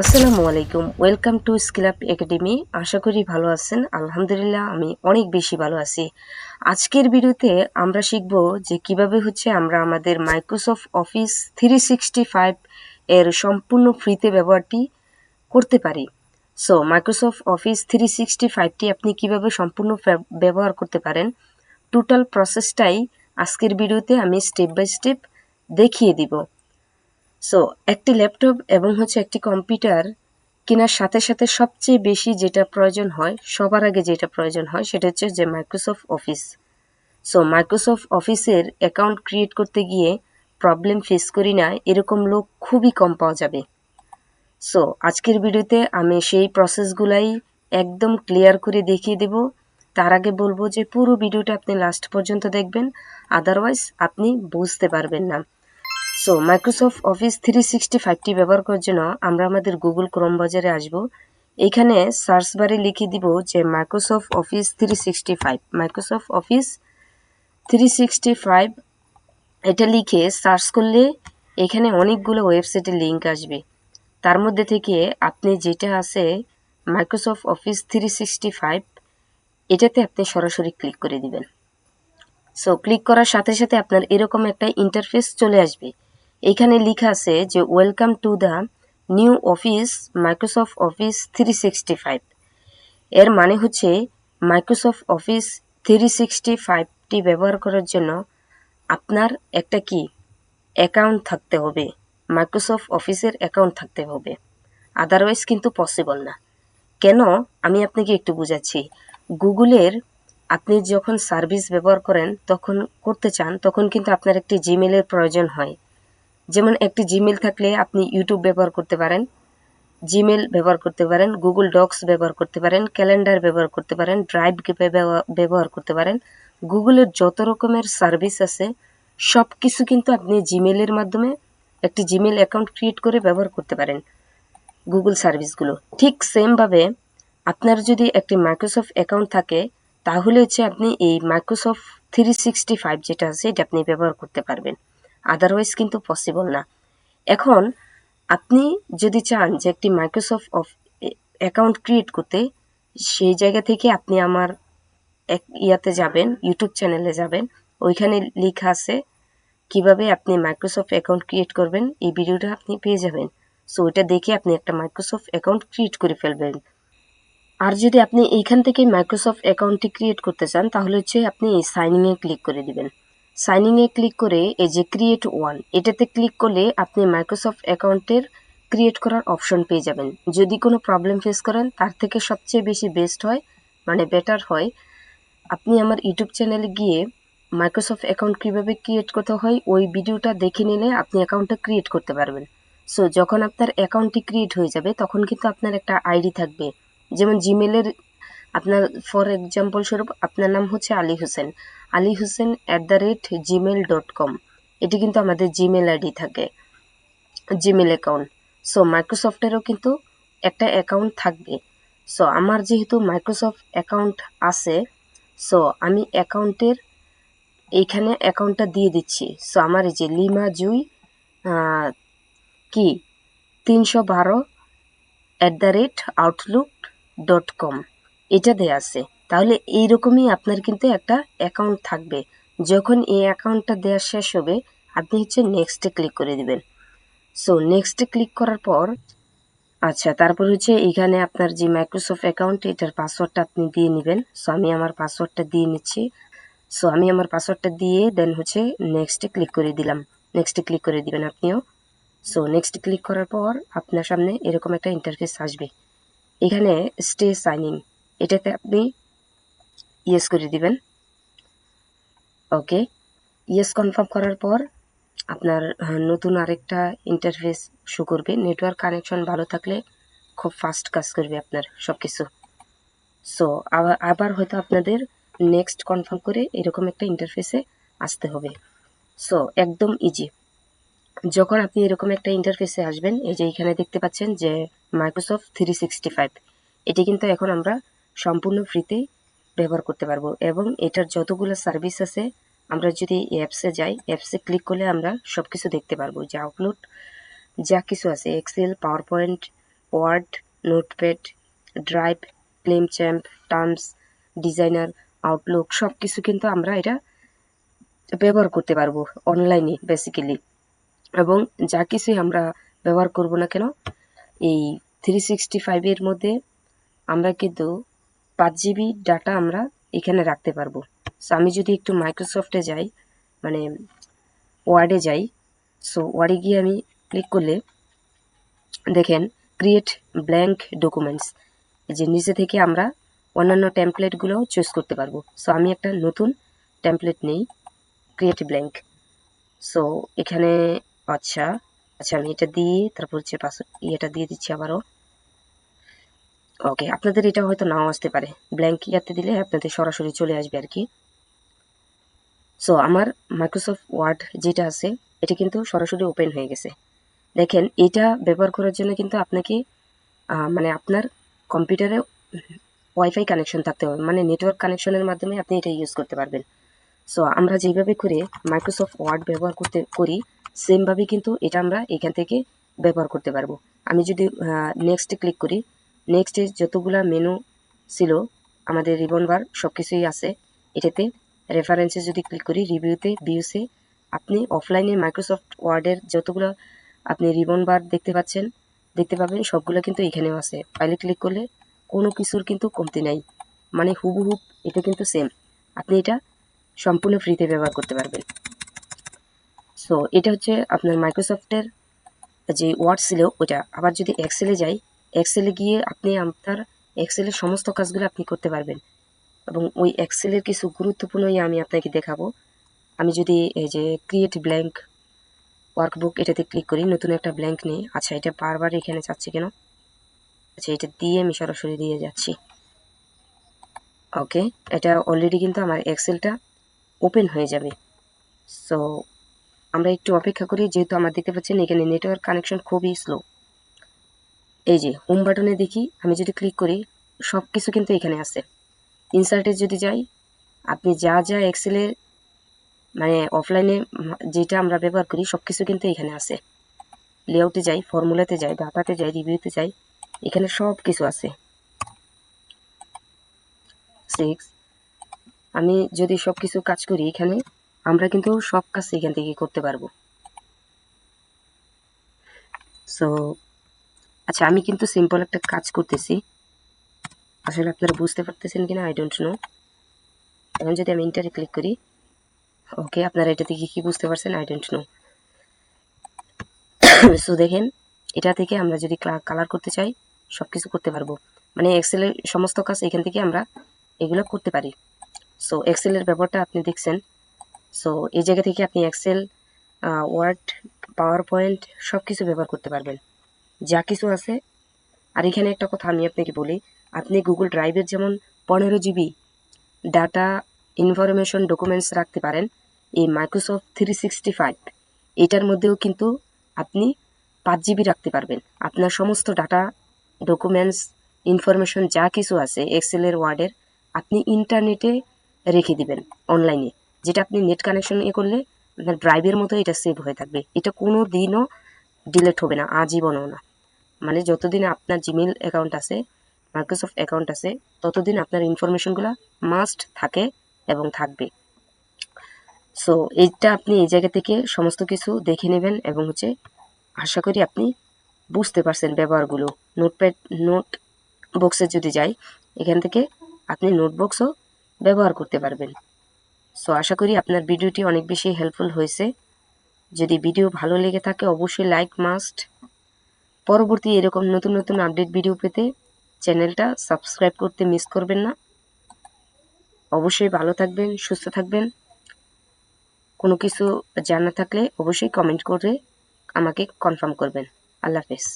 আসসালামু আলাইকুম। Welcome to skill up academy আশা করি ভালো আছেন। আলহামদুলিল্লাহ, আমি অনেক বেশি ভালো আছি। আজকের ভিডিওতে আমরা শিখব যে কীভাবে হচ্ছে আমরা আমাদের Microsoft Office three sixty five এর সম্পূর্ণ ফ্রিতে ব্যবহারটি করতে পারি। So Microsoft Office three sixty ফাইভটি আপনি কীভাবে সম্পূর্ণ ব্যবহার করতে পারেন টোটাল প্রসেসটাই আজকের ভিডিওতে আমি স্টেপ বাই স্টেপ দেখিয়ে দিব। সো একটি ল্যাপটপ এবং হচ্ছে একটি কম্পিউটার কেনার সাথে সাথে সবচেয়ে বেশি যেটা প্রয়োজন হয়, সবার আগে যেটা প্রয়োজন হয় সেটা হচ্ছে যে মাইক্রোসফট অফিস সো মাইক্রোসফট অফিসের অ্যাকাউন্ট ক্রিয়েট করতে গিয়ে প্রবলেম ফেস করি না, এরকম লোক খুবই কম পাওয়া যাবে। সো আজকের ভিডিওতে আমি সেই প্রসেসগুলাই একদম ক্লিয়ার করে দেখিয়ে দেব। তার আগে বলব যে পুরো ভিডিওটা আপনি লাস্ট পর্যন্ত দেখবেন আদারওয়াইজ আপনি বুঝতে পারবেন না। So Microsoft Office three sixty ফাইভটি ব্যবহার করার জন্য আমরা আমাদের গুগল ক্রোম বাজারে আসব। এইখানে সার্চ বারে লিখে দিব যে Microsoft office three sixty five Microsoft office three sixty five এটা লিখে সার্চ করলে এখানে অনেকগুলো ওয়েবসাইটের লিঙ্ক আসবে। তার মধ্যে থেকে আপনি যেটা আছে Microsoft office three sixty five এটাতে আপনি সরাসরি ক্লিক করে দিবেন। সো ক্লিক করার সাথে সাথে আপনার এরকম একটা ইন্টারফেস চলে আসবে। এখানে লেখা আছে যে welcome to the new office Microsoft office three sixty five এর মানে হচ্ছে মাইক্রোসফট অফিস থ্রি সিক্সটি ফাইভটি ব্যবহার করার জন্য আপনার একটা কি? অ্যাকাউন্ট থাকতে হবে। মাইক্রোসফট অফিসের অ্যাকাউন্ট থাকতে হবে। আদারওয়াইজ কিন্তু পসিবল না। কেন? আমি আপনাকে একটু বুঝাচ্ছি। গুগলের আপনি যখন সার্ভিস ব্যবহার করেন, তখন করতে চান, তখন কিন্তু আপনার একটি জিমেলের প্রয়োজন হয়। যেমন একটি জিমেল থাকলে আপনি ইউটিউব ব্যবহার করতে পারেন জিমেল ব্যবহার করতে পারেন গুগল ডক্স ব্যবহার করতে পারেন ক্যালেন্ডার ব্যবহার করতে পারেন ড্রাইভ ব্যবহার করতে পারেন। গুগলের যত রকমের সার্ভিস আছে সব কিছু কিন্তু আপনি জিমেলের মাধ্যমে একটি জিমেল অ্যাকাউন্ট ক্রিয়েট করে ব্যবহার করতে পারেন গুগল সার্ভিসগুলো ঠিক সেমভাবে আপনার যদি একটি মাইক্রোসফট অ্যাকাউন্ট থাকে, তাহলে হচ্ছে আপনি এই মাইক্রোসফট থ্রি সিক্সটি ফাইভ যেটা আছে, এটা আপনি ব্যবহার করতে পারবেন। আদারওয়াইজ কিন্তু পসিবল না। এখন আপনি যদি চান যে একটি মাইক্রোসফট অফ অ্যাকাউন্ট ক্রিয়েট করতে, সেই জায়গা থেকে আপনি আমার এক ইয়াতে যাবেন ইউটিউব চ্যানেলে যাবেন। ওইখানে লেখা আছে কীভাবে আপনি মাইক্রোসফট অ্যাকাউন্ট ক্রিয়েট করবেন, এই ভিডিওটা আপনি পেয়ে যাবেন। সো ওইটা দেখে আপনি একটা মাইক্রোসফট অ্যাকাউন্ট ক্রিয়েট করে ফেলবেন। আর যদি আপনি এইখান থেকে মাইক্রোসফট অ্যাকাউন্টটি ক্রিয়েট করতে চান, তাহলে হচ্ছে আপনি এই সাইনিং এ ক্লিক করে দিবেন। সাইনিং এ ক্লিক করে এই যে ক্রিয়েট ওয়ান এটাতে ক্লিক করলে আপনি মাইক্রোসফট অ্যাকাউন্টের ক্রিয়েট করার অপশন পেয়ে যাবেন। যদি কোনো প্রবলেম ফেস করেন, তার থেকে সবচেয়ে বেশি বেস্ট হয় মানে বেটার হয়। আপনি আমার ইউটিউব চ্যানেলে গিয়ে মাইক্রোসফট অ্যাকাউন্ট কীভাবে ক্রিয়েট করতে হয়, ওই ভিডিওটা দেখে নিলে আপনি অ্যাকাউন্টটা ক্রিয়েট করতে পারবেন। সো যখন আপনার অ্যাকাউন্টটি ক্রিয়েট হয়ে যাবে, তখন কিন্তু আপনার একটা আইডি থাকবে। যেমন জিমেলের আপনার ফর এক্সাম্পল স্বরূপ, আপনার নাম হচ্ছে Ali Hossain. Ali Hossain at the rate Gmail dot com এটি কিন্তু আমাদের জিমেল আইডি থাকে জিমেল অ্যাকাউন্ট সো মাইক্রোসফটেরও কিন্তু একটা অ্যাকাউন্ট থাকবে। সো আমার যেহেতু মাইক্রোসফট অ্যাকাউন্ট আছে সো আমি অ্যাকাউন্টের এইখানে অ্যাকাউন্টটা দিয়ে দিচ্ছি। সো আমার এই যে লিমা জুই কি? তিনশো বারো at the rate Outlook dot com এটা দেয়া আছে। তাহলে এইরকমই আপনার কিন্তু একটা অ্যাকাউন্ট থাকবে। যখন এই অ্যাকাউন্টটা দেওয়া শেষ হবে, আপনি হচ্ছে নেক্সটে ক্লিক করে দিবেন। সো নেক্সটে ক্লিক করার পর আচ্ছা তারপর হচ্ছে এখানে আপনার যে মাইক্রোসফট অ্যাকাউন্ট এটার পাসওয়ার্ডটা আপনি দিয়ে নেবেন। সো আমি আমার পাসওয়ার্ডটা দিয়ে নিচ্ছি। সো আমি আমার পাসওয়ার্ডটা দিয়ে দেন হচ্ছে নেক্সটে ক্লিক করে দিলাম। নেক্সটে ক্লিক করে দিবেন আপনিও। সো নেক্সট ক্লিক করার পর আপনার সামনে এরকম একটা ইন্টারফেস আসবে। এখানে স্টে সাইনিং এটাতে আপনি ইয়েস করে দিবেন। ওকে ইয়েস কনফার্ম করার পর আপনার নতুন আরেকটা ইন্টারফেস শো করবে। নেটওয়ার্ক কানেকশন ভালো থাকলে খুব ফাস্ট কাজ করবে আপনার সব কিছু সো আবার আবার হয়তো আপনাদের নেক্সট কনফার্ম করে এরকম একটা ইন্টারফেসে আসতে হবে। সো একদম ইজি যখন আপনি এরকম একটা ইন্টারফেসে আসবেন, এই যে এখানে দেখতে পাচ্ছেন যে মাইক্রোসফট থ্রি সিক্সটি ফাইভ এটি কিন্তু এখন আমরা সম্পূর্ণ ফ্রিতে ব্যবহার করতে পারব। এবং এটার যতগুলো সার্ভিস আছে, আমরা যদি অ্যাপসে যাই অ্যাপসে ক্লিক করলে আমরা সব কিছু দেখতে পারব। যে আউটলুক যা কিছু আছে Excel PowerPoint Word Notepad Drive Clipchamp Teams Designer Outlook সব কিছু কিন্তু আমরা এটা ব্যবহার করতে পারব অনলাইনে বেসিক্যালি এবং যা কিছুই আমরা ব্যবহার করব না কেন, এই থ্রি সিক্সটি ফাইভের মধ্যে আমরা কিন্তু পাঁচ জিবি ডাটা আমরা এখানে রাখতে পারব। সো আমি যদি একটু মাইক্রোসফটে যাই মানে ওয়ার্ডে যাই সো ওয়ার্ডে গিয়ে আমি ক্লিক করলে দেখেন ক্রিয়েট ব্ল্যাঙ্ক ডকুমেন্টস যে নিচে থেকে আমরা অন্যান্য টেমপ্লেটগুলোও চুজ করতে পারব। সো আমি একটা নতুন টেমপ্লেট নেই ক্রিয়েট ব্ল্যাঙ্ক সো এখানে আচ্ছা আচ্ছা আমি এটা দিয়ে, তারপর হচ্ছে পাসওয়ার্ড ইয়েটা দিয়ে দিচ্ছি আবারও। ওকে আপনাদের এটা হয়তো নাও আসতে পারে। ব্ল্যাঙ্ক ইয়াতে দিলে আপনাদের সরাসরি চলে আসবে আর কি। সো আমার মাইক্রোসফট ওয়ার্ড যেটা আছে, এটা কিন্তু সরাসরি ওপেন হয়ে গেছে। দেখেন, এটা ব্যবহার করার জন্য কিন্তু আপনাকে মানে আপনার কম্পিউটারে ওয়াইফাই কানেকশন থাকতে হবে। মানে নেটওয়ার্ক কানেকশনের মাধ্যমে আপনি এটা ইউজ করতে পারবেন। সো আমরা যেভাবে করে মাইক্রোসফট ওয়ার্ড ব্যবহার করতে, করি সেমভাবে কিন্তু এটা আমরা এখান থেকে ব্যবহার করতে পারব। আমি যদি নেক্সট ক্লিক করি নেক্সটে যতগুলা মেনু ছিল, আমাদের রিবন বার সব কিছুই আছে। এটাতে রেফারেন্সে যদি ক্লিক করি রিভিউতে ভিউসে আপনি অফলাইনে মাইক্রোসফট ওয়ার্ডের যতগুলো আপনি রিবন বার দেখতে পাচ্ছেন, দেখতে পাবেন সবগুলো কিন্তু এখানেও আছে। ফাইলে ক্লিক করলে কোনো কিছুর কিন্তু কমতি নাই। মানে হুবহুব এটা কিন্তু সেম আপনি এটা সম্পূর্ণ ফ্রিতে ব্যবহার করতে পারবেন। সো এটা হচ্ছে আপনার মাইক্রোসফটের যে ওয়ার্ড ছিল, ওটা। আবার যদি এক্সেলে যাই এক্সেলে গিয়ে আপনি আপনার এক্সেলের সমস্ত কাজগুলো আপনি করতে পারবেন। এবং ওই এক্সেলের কিছু গুরুত্বপূর্ণ ইয়ে আমি আপনাকে দেখাবো। আমি যদি এই যে ক্রিয়েট ব্ল্যাঙ্ক ওয়ার্কবুক এটাতে ক্লিক করি, নতুন একটা ব্ল্যাঙ্ক নেই। আচ্ছা এটা বারবার এখানে যাচ্ছে কেন? আচ্ছা এটা দিয়ে আমি সরাসরি দিয়ে যাচ্ছি। ওকে এটা অলরেডি কিন্তু আমার এক্সেলটা ওপেন হয়ে যাবে। সো আমরা একটু অপেক্ষা করি, যেহেতু আমার দেখতে পাচ্ছেন এখানে নেটওয়ার্ক কানেকশন খুবই স্লো এই যে হোম বাটনে দেখি, আমি যদি ক্লিক করি সব কিছু কিন্তু এখানে আছে। ইনসার্টে যদি যাই, আপনি যা যা এক্সেলে মানে অফলাইনে যেটা আমরা ব্যবহার করি সব কিছু কিন্তু এখানে আছে। লেআউটে যাই ফর্মুলাতে যাই ডাটাতে যাই রিভিউতে যাই, এখানে সব কিছু আছে। সিক্স আমি যদি সব কিছু কাজ করি এখানে, আমরা কিন্তু সব কাজ এখান থেকে করতে পারব। সো আচ্ছা আমি কিন্তু সিম্পল একটা কাজ করতেছি। আসলে আপনারা বুঝতে পারতেছেন কিনা আই ডোন্ট নো এখন যদি আমি ইন্টারে ক্লিক করি ওকে আপনারা এটা থেকে কি বুঝতে পারছেন? আই ডোন্ট নো সো দেখেন, এটা থেকে আমরা যদি কালার করতে চাই সব কিছু করতে পারব। মানে এক্সেলের সমস্ত কাজ এখান থেকে আমরা এগুলো করতে পারি। সো এক্সেলের ব্যাপারটা আপনি দেখছেন। সো এই জায়গা থেকে আপনি এক্সেল ওয়ার্ড পাওয়ার পয়েন্ট সব কিছু ব্যবহার করতে পারবেন। যা কিছু আছে। আর এখানে একটা কথা আমি আপনাকে বলি, আপনি গুগল ড্রাইভের যেমন পনেরো জিবি ডাটা ইনফরমেশন ডকুমেন্টস রাখতে পারেন, এই মাইক্রোসফট থ্রি সিক্সটি ফাইভ এটার মধ্যেও কিন্তু আপনি পাঁচ জিবি রাখতে পারবেন। আপনার সমস্ত ডাটা ডকুমেন্টস ইনফরমেশন যা কিছু আছে এক্সেলের ওয়ার্ডের আপনি ইন্টারনেটে রেখে দিবেন অনলাইনে যেটা আপনি নেট কানেকশন এ করলে আপনার ড্রাইভের মতো এটা সেভ হয়ে থাকবে। এটা কোনো দিনও ডিলেট হবে না, আজীবনও না। মানে যতদিন আপনার জিমেল অ্যাকাউন্ট আছে মাইক্রোসফট অ্যাকাউন্ট আছে, ততদিন আপনার ইনফরমেশনগুলো মাস্ট থাকে এবং থাকবে। সো এইটা আপনি এই জায়গা থেকে সমস্ত কিছু দেখে নেবেন এবং হচ্ছে আশা করি আপনি বুঝতে পারছেন ব্যবহারগুলো। নোটপ্যাড নোট বক্সে যদি যাই, এখান থেকে আপনি নোটবক্সও ব্যবহার করতে পারবেন। সো আশা করি আপনার ভিডিওটি অনেক বেশি হেল্পফুল হয়েছে। যদি ভিডিও ভালো লেগে থাকে, অবশ্যই লাইক মাস্ট পরবর্তী এরকম নতুন নতুন আপডেট ভিডিও পেতে চ্যানেলটা সাবস্ক্রাইব করতে মিস করবেন না। অবশ্যই ভালো থাকবেন, সুস্থ থাকবেন। কোনো কিছু জানা থাকলে অবশ্যই কমেন্ট করে আমাকে কনফার্ম করবেন। আল্লাহ হাফেজ।